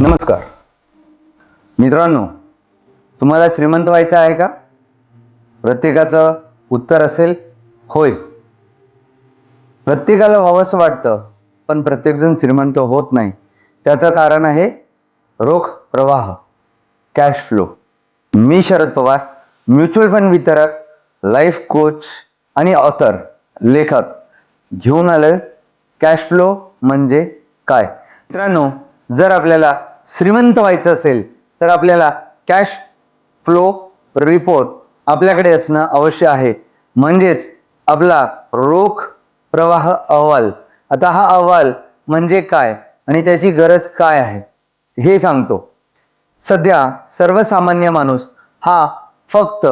नमस्कार. मित्रांनो तुम्हाला श्रीमंत व्हायचं आहे का? प्रत्येकाचं उत्तर असेल होय. प्रत्येकाला व्हावंसं वाटतं पण प्रत्येकजण श्रीमंत होत नाही. त्याचं कारण आहे रोख प्रवाह कॅश फ्लो मी शरद पवार म्युच्युअल फंड वितरक लाईफ कोच आणि ऑथर लेखक. घेऊन आलोय कॅश फ्लो म्हणजे काय? मित्रांनो जर आपल्याला श्रीमंत व्हायचं असेल तर आपल्याला कॅश फ्लो रिपोर्ट आपल्याकडे असणं अवश्य आहे. म्हणजेच आपला रोख प्रवाह अहवाल. आता हा अहवाल म्हणजे काय आणि त्याची गरज काय आहे हे सांगतो. सध्या सर्वसामान्य माणूस हा फक्त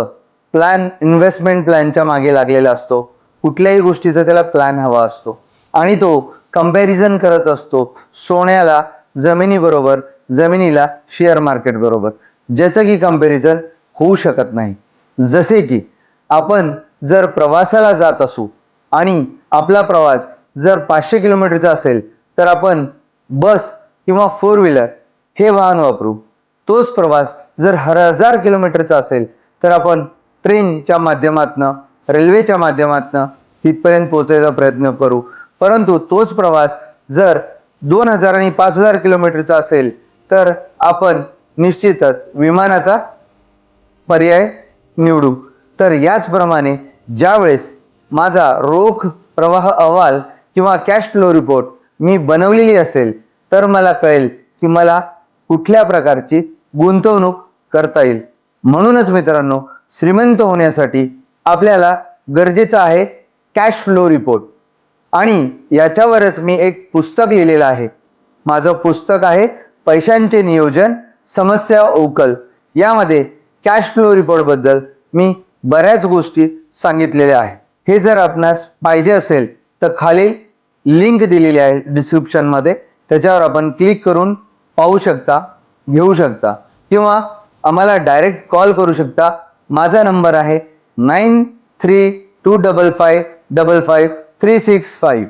प्लॅन इन्व्हेस्टमेंट प्लॅनच्या मागे लागलेला असतो. कुठल्याही गोष्टीचा त्याला प्लॅन हवा असतो. आणि तो कंपॅरिझन करत असतो. सोन्याला जमिनीबरोबर जमिनीला शेअर मार्केट बरोबर. ज्याचं की कंपॅरिझन होऊ शकत नाही. जसे की आपण जर प्रवासाला जात असू आणि आपला प्रवास जर पाचशे किलोमीटरचा असेल तर आपण बस किंवा फोर व्हीलर हे वाहन वापरू. तोच प्रवास जर हजार किलोमीटरचा असेल तर आपण ट्रेनच्या माध्यमातनं रेल्वेच्या माध्यमातनं तिथपर्यंत पोहोचायचा प्रयत्न करू. परंतु तोच प्रवास जर दोन हजार आणि पाच हजार किलोमीटरचा असेल तर आपण निश्चितच विमानाचा पर्याय निवडू. तर याचप्रमाणे ज्यावेळेस माझा रोख प्रवाह अहवाल किंवा कॅश फ्लो रिपोर्ट मी बनवलेली असेल तर मला कळेल की मला कुठल्या प्रकारची गुंतवणूक करता येईल. म्हणूनच मित्रांनो श्रीमंत होण्यासाठी आपल्याला गरजेचं आहे कॅश फ्लो रिपोर्ट आणि याच्यावरच मी एक पुस्तक लिहिलेलं आहे. माझं पुस्तक आहे पैशांचे नियोजन समस्या उकल यामध्ये कॅश फ्लो रिपोर्टबद्दल मी बऱ्याच गोष्टी सांगितलेल्या आहे हे जर आपणास पाहिजे असेल तर खालील लिंक दिलेली आहे डिस्क्रिप्शनमध्ये त्याच्यावर आपण क्लिक करून पाहू शकता घेऊ शकता. किंवा आम्हाला डायरेक्ट कॉल करू शकता. माझा नंबर आहे nine three two double five double five three six five